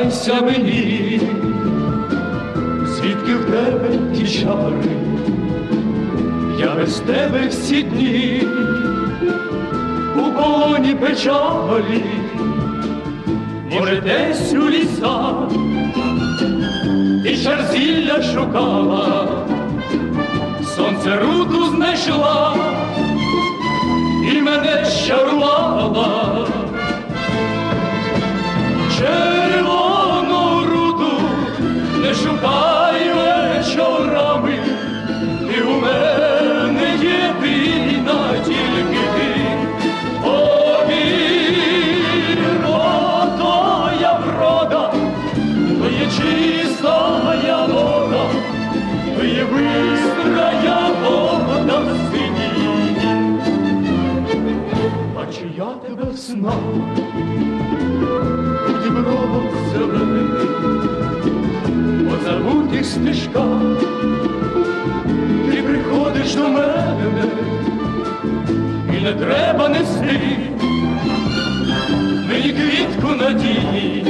Зізнайся мені, звідки в тебе ті чари, я без тебе всі дні, у полоні печалі, може, десь у лісах, ти чарзілля шукала, сонце руду знайшла і мене щарувала. А чи я тебе знав? у дібровок зелений, по забутих стежках, ти приходиш до мене, і не треба нести мені квітку надії,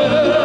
Senhor.